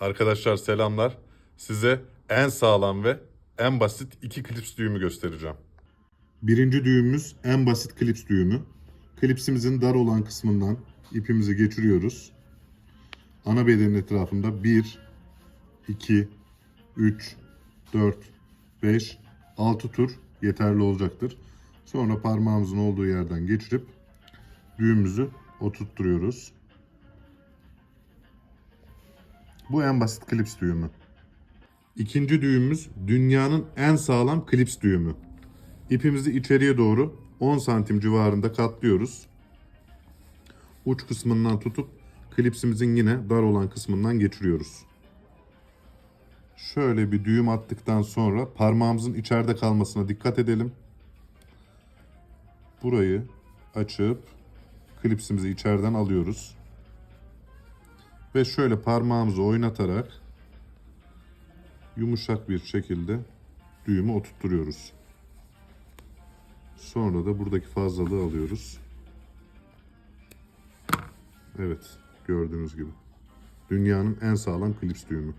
Arkadaşlar selamlar. Size en sağlam ve en basit iki klips düğümü göstereceğim. Birinci düğümümüz en basit klips düğümü. Klipsimizin dar olan kısmından ipimizi geçiriyoruz. Ana bedenin etrafında 1, 2, 3, 4, 5, 6 tur yeterli olacaktır. Sonra parmağımızın olduğu yerden geçirip düğümümüzü oturtturuyoruz. Bu en basit klips düğümü. İkinci düğümümüz dünyanın en sağlam klips düğümü. İpimizi içeriye doğru 10 santim civarında katlıyoruz. Uç kısmından tutup klipsimizin yine dar olan kısmından geçiriyoruz. Şöyle bir düğüm attıktan sonra parmağımızın içeride kalmasına dikkat edelim. Burayı açıp klipsimizi içeriden alıyoruz. Ve şöyle parmağımızı oynatarak yumuşak bir şekilde düğümü oturtturuyoruz. Sonra da buradaki fazlalığı alıyoruz. Evet, gördüğünüz gibi. Dünyanın en sağlam klips düğümü.